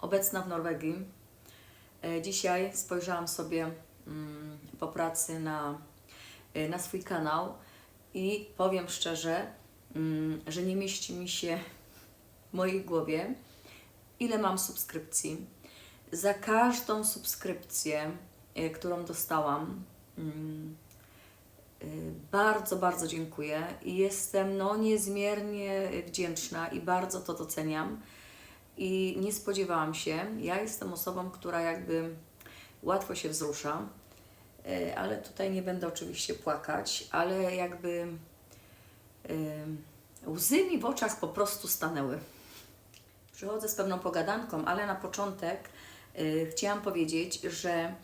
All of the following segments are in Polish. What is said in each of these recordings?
obecna w Norwegii. E, Dzisiaj spojrzałam sobie mm, po pracy na, e, na swój kanał i powiem szczerze, mm, że nie mieści mi się w mojej głowie, ile mam subskrypcji. Za każdą subskrypcję, e, którą dostałam, mm, bardzo, bardzo dziękuję i jestem no, niezmiernie wdzięczna i bardzo to doceniam. I nie spodziewałam się, ja jestem osobą, która jakby łatwo się wzrusza, y, ale tutaj nie będę oczywiście płakać, ale jakby y, łzy mi w oczach po prostu stanęły. Przychodzę z pewną pogadanką, ale na początek y, chciałam powiedzieć, że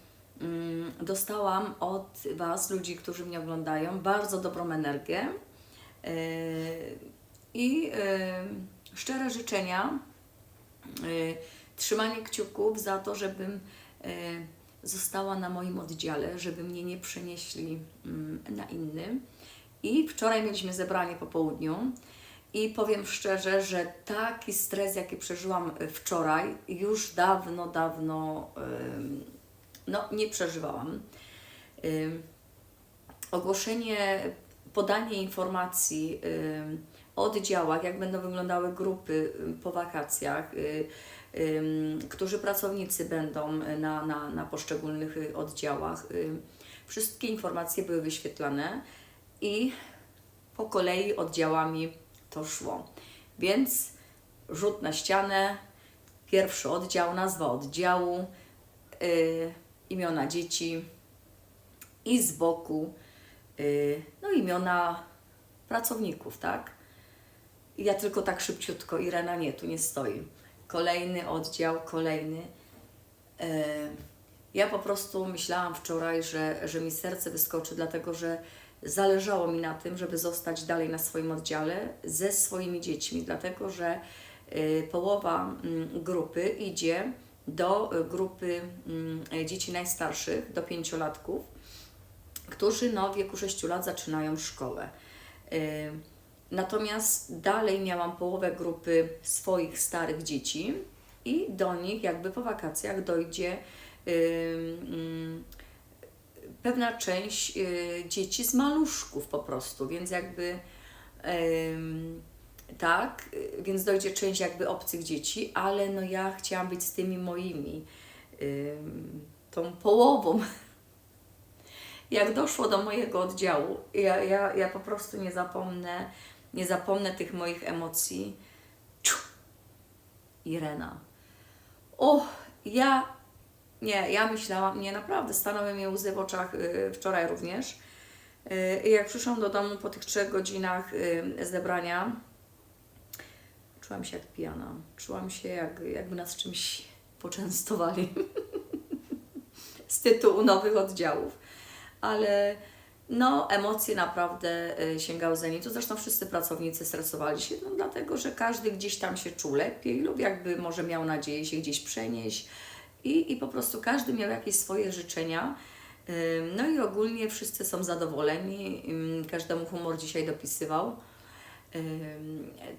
mm, dostałam od Was, ludzi, którzy mnie oglądają, bardzo dobrą energię i szczere życzenia, trzymanie kciuków za to, żebym y, została na moim oddziale, żeby mnie nie przenieśli mm, na inny. I wczoraj mieliśmy zebranie po południu. I powiem szczerze, że taki stres, jaki przeżyłam wczoraj, już dawno, dawno no, nie przeżywałam. Ogłoszenie, podanie informacji oddziałach, jak będą wyglądały grupy po wakacjach, y, którzy pracownicy będą na, na, na poszczególnych y, oddziałach. Wszystkie informacje były wyświetlane i po kolei oddziałami to szło. Więc rzut na ścianę, pierwszy oddział, nazwa oddziału, y, imiona dzieci i z boku y, no imiona pracowników, tak? Ja tylko tak szybciutko, Irena nie, tu nie stoi. Kolejny oddział, kolejny. Y, ja po prostu myślałam wczoraj, że, że mi serce wyskoczy, dlatego że zależało mi na tym, żeby zostać dalej na swoim oddziale ze swoimi dziećmi, dlatego że y, połowa mm, grupy idzie do y, grupy mm, dzieci najstarszych, do pięciolatków, którzy no, w wieku 6 lat zaczynają szkołę. Natomiast dalej miałam połowę grupy swoich starych dzieci i do nich jakby po wakacjach dojdzie pewna część y, dzieci z maluszków po prostu, więc jakby tak, więc dojdzie część jakby obcych dzieci, ale no ja chciałam być z tymi moimi, tą połową. Jak doszło do mojego oddziału, ja, ja, ja po prostu nie zapomnę, nie zapomnę tych moich emocji. Ciu! Irena. O, ja nie, ja myślałam, nie, naprawdę stanęły mi łzy w oczach y, wczoraj również. Y, I jak przyszłam do domu po tych trzech godzinach y, zebrania, czułam się jak pijana. Czułam się, jak, jakby nas czymś poczęstowali z tytułu nowych oddziałów. Ale no, emocje naprawdę y, sięgały zenitu. Zresztą wszyscy pracownicy stresowali się, no, dlatego że każdy gdzieś tam się czuł lepiej lub jakby może miał nadzieję się gdzieś przenieść. I, I po prostu każdy miał jakieś swoje życzenia. No i ogólnie wszyscy są zadowoleni. Każdemu humor dzisiaj dopisywał.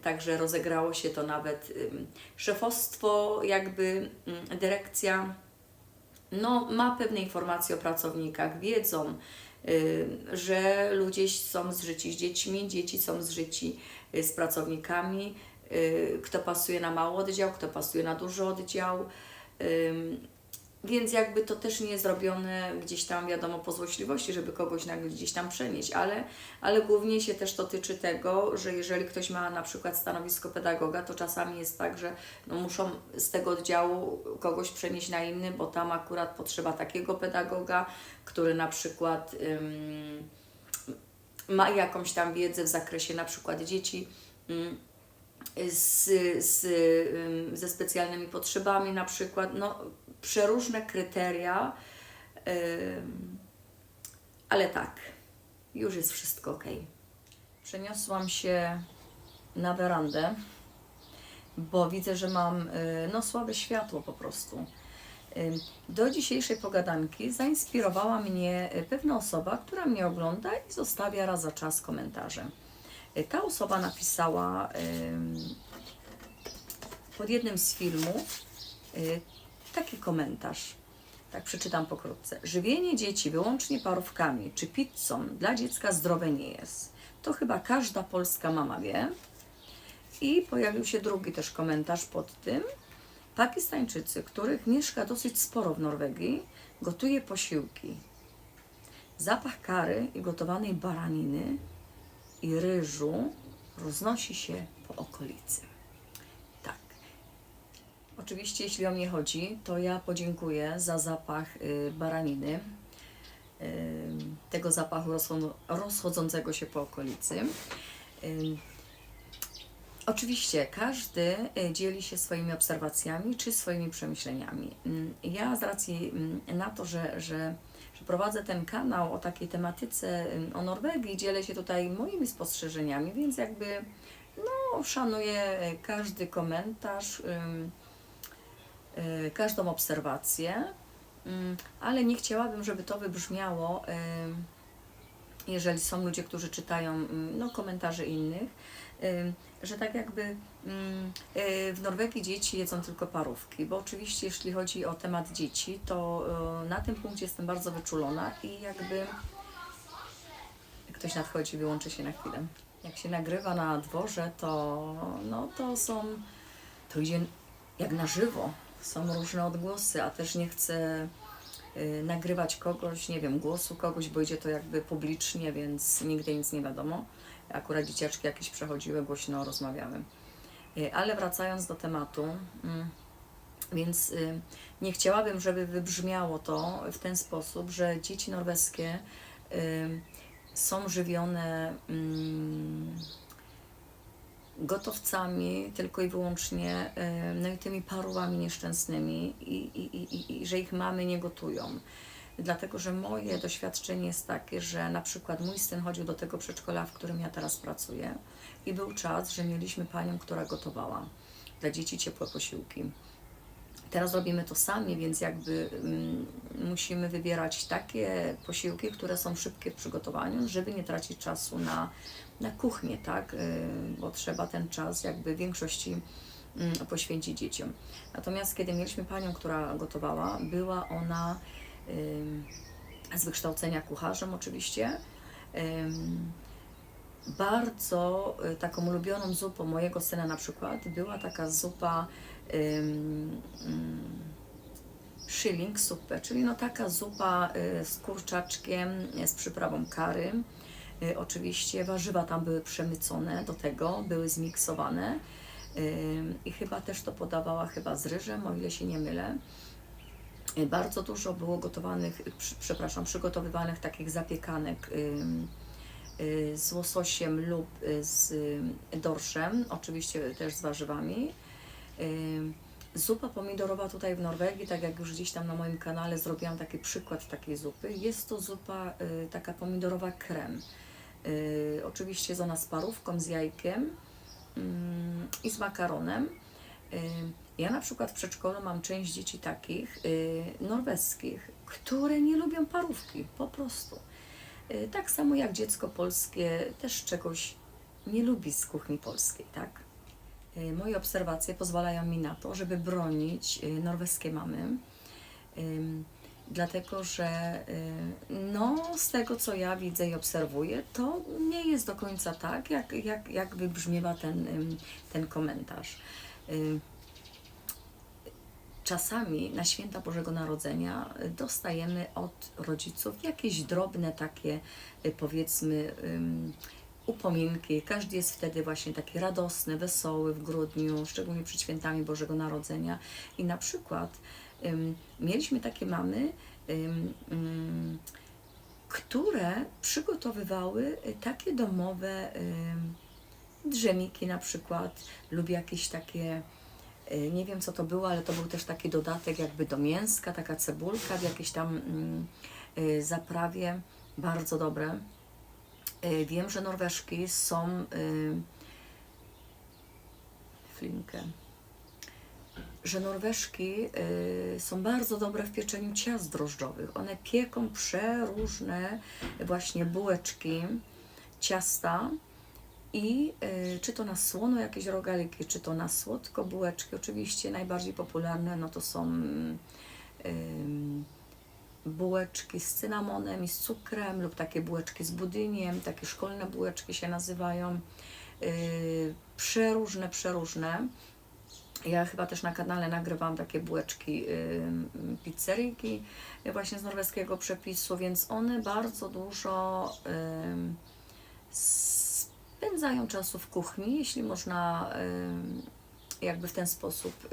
Także rozegrało się to nawet. Szefostwo, jakby dyrekcja, no, ma pewne informacje o pracownikach, wiedzą, że ludzie są zżyci z dziećmi, dzieci są zżyci y, z pracownikami, y, kto pasuje na mały oddział, kto pasuje na duży oddział. Więc jakby to też nie jest gdzieś tam, wiadomo, po złośliwości, żeby kogoś nagle gdzieś tam przenieść, ale, ale głównie się też dotyczy tego, że jeżeli ktoś ma na przykład stanowisko pedagoga, to czasami jest tak, że no muszą z tego oddziału kogoś przenieść na inny, bo tam akurat potrzeba takiego pedagoga, który na przykład ym, ma jakąś tam wiedzę w zakresie na przykład dzieci. Ym, z, z, ze specjalnymi potrzebami, na przykład, no, przeróżne kryteria, ale tak, już jest wszystko ok. Przeniosłam się na werandę, bo widzę, że mam y, no, słabe światło po prostu. Do dzisiejszej pogadanki zainspirowała mnie y, pewna osoba, która mnie ogląda i zostawia raz za czas komentarze. Y, Ta osoba napisała pod jednym z filmów taki komentarz. Tak przeczytam pokrótce. Żywienie dzieci wyłącznie parówkami czy pizzą dla dziecka zdrowe nie jest. To chyba każda polska mama wie. I pojawił się drugi też komentarz pod tym. Pakistańczycy, których mieszka dosyć sporo w Norwegii, gotuje posiłki. Zapach kary i gotowanej baraniny i ryżu roznosi się po okolicy. Oczywiście, jeśli o mnie chodzi, to ja podziękuję za zapach y, baraniny, y, tego zapachu rozchod- rozchodzącego się po okolicy. Y, Oczywiście, każdy dzieli się swoimi obserwacjami czy swoimi przemyśleniami. Ja z racji na to, że, że, że prowadzę ten kanał o takiej tematyce o Norwegii, dzielę się tutaj moimi spostrzeżeniami, więc jakby no, szanuję każdy komentarz, ym, y, każdą obserwację, ym, ale nie chciałabym, żeby to wybrzmiało, ym, jeżeli są ludzie, którzy czytają ym, no, komentarze innych, ym, że tak jakby mm, y, w Norwegii dzieci jedzą tylko parówki, bo oczywiście jeśli chodzi o temat dzieci, to y, na tym punkcie jestem bardzo wyczulona i jakby ktoś nadchodzi, wyłączy się na chwilę. Jak się nagrywa na dworze, to no to są, to idzie jak na żywo, są różne odgłosy, a też nie chcę y, nagrywać kogoś, nie wiem, głosu kogoś, bo idzie to jakby publicznie, więc nigdy nic nie wiadomo. Akurat dzieciaczki jakieś przechodziły, głośno rozmawiały. Y, Ale wracając do tematu, mm, więc y, nie chciałabym, żeby wybrzmiało to w ten sposób, że dzieci norweskie y, są żywione mm, gotowcami tylko i wyłącznie, no i tymi parówami nieszczęsnymi i, i, i, i że ich mamy nie gotują. Dlatego, że moje doświadczenie jest takie, że na przykład mój syn chodził do tego przedszkola, w którym ja teraz pracuję i był czas, że mieliśmy panią, która gotowała dla dzieci ciepłe posiłki. Teraz robimy to sami, więc jakby mm, musimy wybierać takie posiłki, które są szybkie w przygotowaniu, żeby nie tracić czasu na, na kuchnię, tak? Y, Bo trzeba ten czas jakby w większości mm, poświęcić dzieciom. Natomiast kiedy mieliśmy panią, która gotowała, była ona z wykształcenia kucharzem oczywiście. Bardzo y, taką ulubioną zupą mojego syna na przykład była taka zupa ym, szylling supę, czyli no taka zupa y, z kurczaczkiem, y, z przyprawą kary. Y, Oczywiście warzywa tam były przemycone do tego, były zmiksowane i chyba też to podawała chyba z ryżem, o ile się nie mylę. Bardzo dużo było gotowanych, przepraszam, przygotowywanych takich zapiekanek z łososiem lub z dorszem, oczywiście też z warzywami. Zupa pomidorowa tutaj w Norwegii, tak jak już gdzieś tam na moim kanale zrobiłam taki przykład takiej zupy, jest to zupa y, taka pomidorowa krem. Y, oczywiście jest ona z parówką, z jajkiem i z makaronem. Y, Ja na przykład w przedszkolu mam część dzieci takich norweskich, które nie lubią parówki, po prostu. Tak samo jak dziecko polskie też czegoś nie lubi z kuchni polskiej, tak? Y, Moje obserwacje pozwalają mi na to, żeby bronić y, norweskie mamy. Dlatego, że y, no, z tego co ja widzę i obserwuję, to nie jest do końca tak, jak, jak, jak wybrzmiewa ten, ten komentarz. Czasami na święta Bożego Narodzenia dostajemy od rodziców jakieś drobne takie, powiedzmy, upominki. Każdy jest wtedy właśnie taki radosny, wesoły w grudniu, szczególnie przed świętami Bożego Narodzenia. I na przykład mieliśmy takie mamy, które przygotowywały y, takie domowe drzemiki na przykład lub jakieś takie y, nie wiem co to było, ale to był też taki dodatek jakby do mięska, taka cebulka w jakiejś tam y, zaprawie, bardzo dobre. Y, Wiem, że Norweżki są y, flinkę, że Norweżki y, są bardzo dobre w pieczeniu ciast drożdżowych. One pieką przeróżne właśnie bułeczki, ciasta I czy to na słono jakieś rogaliki, czy to na słodko bułeczki, oczywiście najbardziej popularne no to są bułeczki z cynamonem i z cukrem lub takie bułeczki z budyniem, takie szkolne bułeczki się nazywają. Yy, przeróżne, przeróżne. Ja chyba też na kanale nagrywam takie bułeczki yy, pizzeryjki yy, właśnie z norweskiego przepisu, więc one bardzo dużo spędzają czasu w kuchni, jeśli można jakby w ten sposób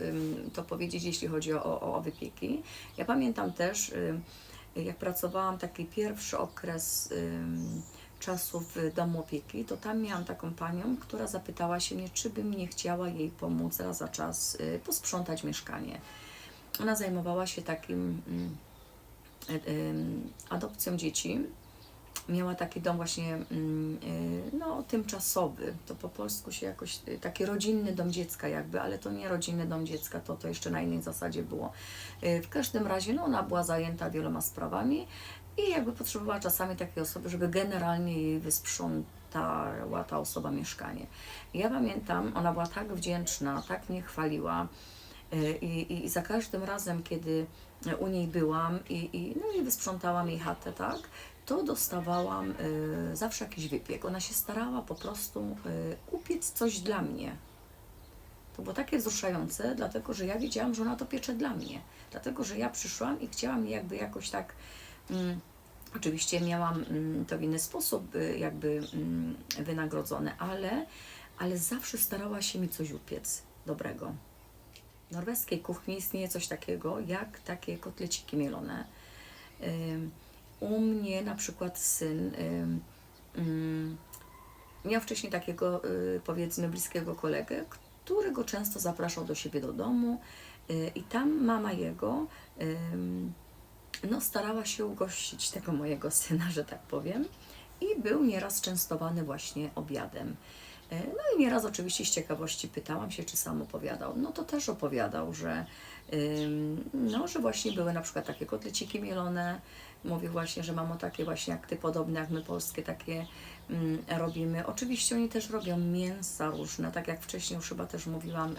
to powiedzieć, jeśli chodzi o, o, wypieki. Ja pamiętam też, jak pracowałam taki pierwszy okres czasu w domu opieki, to tam miałam taką panią, która zapytała się mnie, czy bym nie chciała jej pomóc raz za czas y, posprzątać mieszkanie. Ona zajmowała się takim ym, y, adopcją dzieci. Miała taki dom właśnie ym, y, no, tymczasowy. To po polsku się jakoś, y, taki rodzinny dom dziecka jakby, ale to nie rodzinny dom dziecka, to, to jeszcze na innej zasadzie było. Y, W każdym razie no, ona była zajęta wieloma sprawami i jakby potrzebowała czasami takiej osoby, żeby generalnie jej wysprzątała ta osoba mieszkanie. Ja pamiętam, ona była tak wdzięczna, tak mnie chwaliła i, i za każdym razem, kiedy u niej byłam i, i, no i wysprzątałam jej chatę, tak, to dostawałam y, zawsze jakiś wypiek. Ona się starała po prostu y, upiec coś dla mnie. To było takie wzruszające, dlatego że ja wiedziałam, że ona to piecze dla mnie. Dlatego, że ja przyszłam i chciałam jej jakby jakoś tak. Mm, oczywiście miałam mm, to w inny sposób y, jakby mm, wynagrodzone, ale, ale zawsze starała się mi coś upiec dobrego. W norweskiej kuchni istnieje coś takiego jak takie kotleciki mielone. Ym, U mnie na przykład syn miał wcześniej takiego y, powiedzmy bliskiego kolegę, który go często zapraszał do siebie do domu y, i tam mama jego no, starała się ugościć tego mojego syna, że tak powiem i był nieraz częstowany właśnie obiadem. E, No i nieraz oczywiście z ciekawości pytałam się, czy sam opowiadał. No to też opowiadał, że, no, że właśnie były na przykład takie kotleciki mielone. Mówił właśnie, że mamo takie właśnie jak ty, podobne jak my polskie takie robimy. Oczywiście oni też robią mięsa różne, tak jak wcześniej już chyba też mówiłam.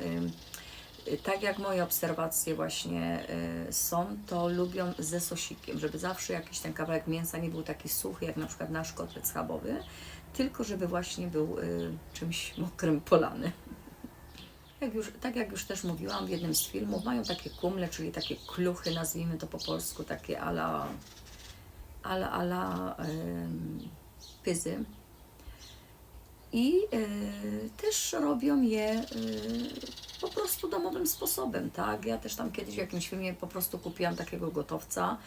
Tak jak moje obserwacje właśnie y, są, to lubią ze sosikiem, żeby zawsze jakiś ten kawałek mięsa nie był taki suchy, jak na przykład nasz kotlet schabowy, tylko żeby właśnie był y, czymś mokrym polany. Jak już, tak jak już też mówiłam w jednym z filmów, mają takie kumle, czyli takie kluchy, nazwijmy to po polsku, takie ala, ala, ala pyzy. I y, też robią je y, po prostu domowym sposobem, tak? Ja też tam kiedyś w jakimś filmie po prostu kupiłam takiego gotowca,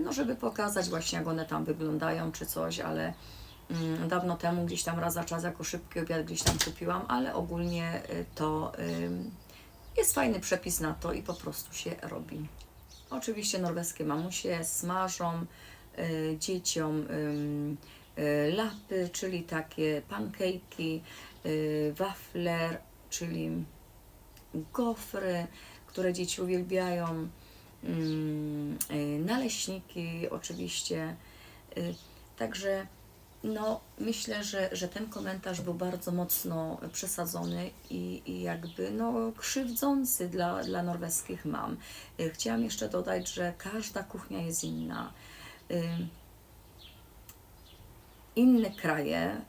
no żeby pokazać właśnie jak one tam wyglądają czy coś, ale dawno temu gdzieś tam raz za czas jako szybki obiad gdzieś tam kupiłam, ale ogólnie y, to ym, jest fajny przepis na to i po prostu się robi. Oczywiście norweskie mamusie smażą y, dzieciom y, lapy, czyli takie pancake'i, y, wafler, czyli gofry, które dzieci uwielbiają, mm, y, naleśniki oczywiście. Y, Także no, myślę, że, że ten komentarz był bardzo mocno przesadzony i, i jakby no, krzywdzący dla, dla norweskich mam. Y, Chciałam jeszcze dodać, że każda kuchnia jest inna. Y, Inne kraje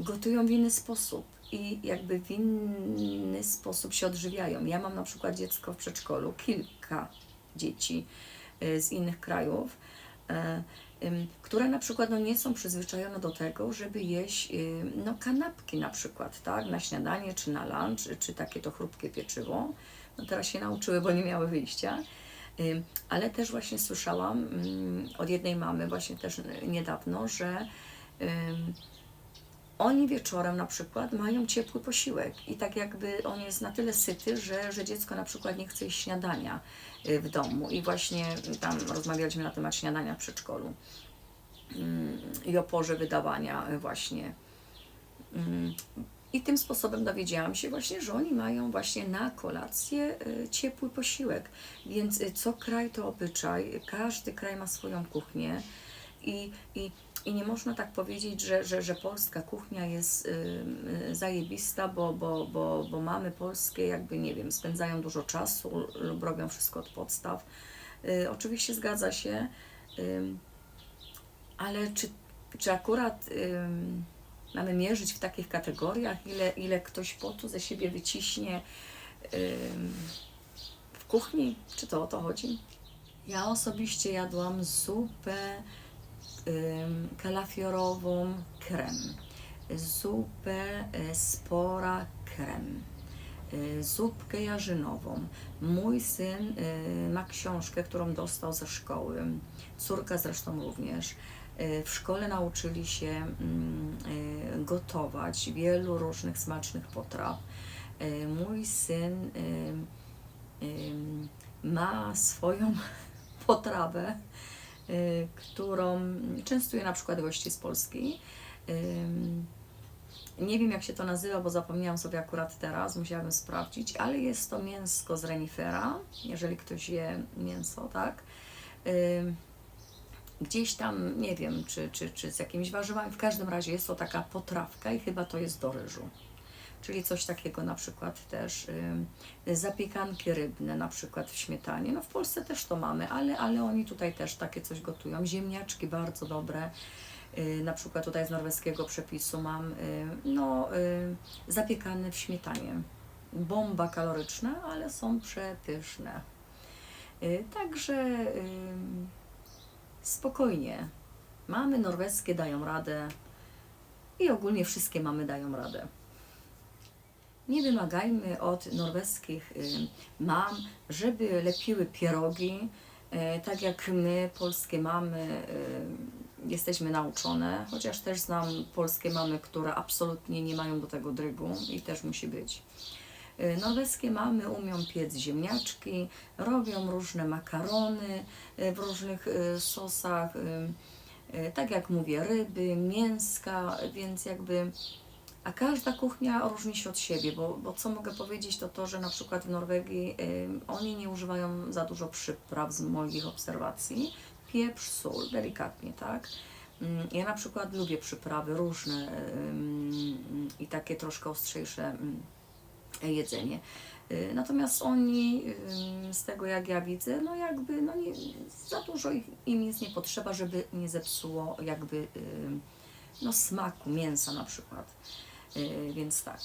gotują w inny sposób i jakby w inny sposób się odżywiają. Ja mam na przykład dziecko w przedszkolu, kilka dzieci y, z innych krajów, które na przykład no, nie są przyzwyczajone do tego, żeby jeść y, no, kanapki na przykład, tak, na śniadanie czy na lunch, czy takie to chrupkie pieczywo. No teraz się nauczyły, bo nie miały wyjścia. Ale też właśnie słyszałam od jednej mamy właśnie też niedawno, że oni wieczorem na przykład mają ciepły posiłek i tak jakby on jest na tyle syty, że, że dziecko na przykład nie chce jeść śniadania y, w domu i właśnie tam rozmawialiśmy na temat śniadania w przedszkolu mm, i o porze wydawania y, właśnie. Mm, I tym sposobem dowiedziałam się właśnie, że oni mają właśnie na kolację y, ciepły posiłek. Więc co kraj to obyczaj, każdy kraj ma swoją kuchnię. I, i, i nie można tak powiedzieć, że, że, że polska kuchnia jest y, y, zajebista, bo, bo, bo, bo mamy polskie, jakby nie wiem, spędzają dużo czasu lub robią wszystko od podstaw. Y, oczywiście zgadza się, ale czy, czy akurat ym, mamy mierzyć w takich kategoriach, ile, ile ktoś potu ze siebie wyciśnie w kuchni? Czy to o to chodzi? Ja osobiście jadłam zupę kalafiorową krem, zupę y, spora krem, y, zupkę jarzynową. Mój syn y, ma książkę, którą dostał ze szkoły, córka zresztą również. W szkole nauczyli się mm, gotować wielu różnych smacznych potraw. Mój syn ma swoją potrawę, którą częstuje na przykład gości z Polski. Ym, Nie wiem jak się to nazywa, bo zapomniałam sobie akurat teraz, musiałabym sprawdzić, ale jest to mięsko z renifera, jeżeli ktoś je mięso, tak? Ym, Gdzieś tam, nie wiem, czy, czy, czy z jakimiś warzywami, w każdym razie jest to taka potrawka i chyba to jest do ryżu. Czyli coś takiego na przykład też zapiekanki rybne na przykład w śmietanie. No w Polsce też to mamy, ale, ale oni tutaj też takie coś gotują. Ziemniaczki bardzo dobre. Y, na przykład tutaj z norweskiego przepisu mam y, no, y, zapiekane w śmietanie. Bomba kaloryczna, ale są przepyszne. Także spokojnie. Mamy norweskie, dają radę i ogólnie wszystkie mamy dają radę. Nie wymagajmy od norweskich y, mam, żeby lepiły pierogi, y, tak jak my, polskie mamy, y, jesteśmy nauczone, chociaż też znam polskie mamy, które absolutnie nie mają do tego drygu i też musi być. Norweskie mamy umią piec ziemniaczki, robią różne makarony w różnych sosach, tak jak mówię, ryby, mięska, więc jakby a każda kuchnia różni się od siebie, bo, bo co mogę powiedzieć, to to, że na przykład w Norwegii y, oni nie używają za dużo przypraw z moich obserwacji. Pieprz, sól, delikatnie, tak? Mm, Ja na przykład lubię przyprawy różne ym, i takie troszkę ostrzejsze ym, jedzenie. Y, Natomiast oni, z tego jak ja widzę, no jakby no nie, za dużo ich, im jest nie potrzeba, żeby nie zepsuło jakby no smaku mięsa na przykład. Y, Więc tak.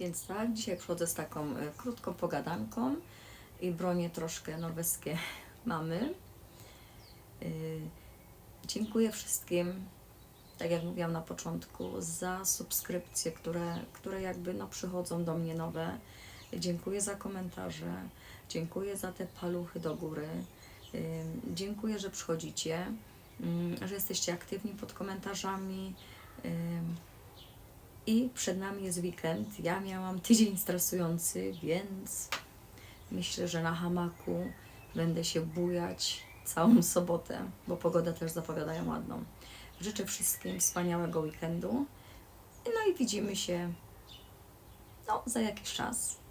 Więc tak, dzisiaj przychodzę z taką y, krótką pogadanką i bronię troszkę norweskie mamy. Y, Dziękuję wszystkim, tak jak mówiłam na początku, za subskrypcje, które, które jakby no, przychodzą do mnie nowe. Dziękuję za komentarze, dziękuję za te paluchy do góry. Dziękuję, że przychodzicie, y, że jesteście aktywni pod komentarzami. I przed nami jest weekend. Ja miałam tydzień stresujący, więc myślę, że na hamaku będę się bujać całą sobotę, bo pogoda też zapowiadają ładną. Życzę wszystkim wspaniałego weekendu. No i widzimy się no, za jakiś czas.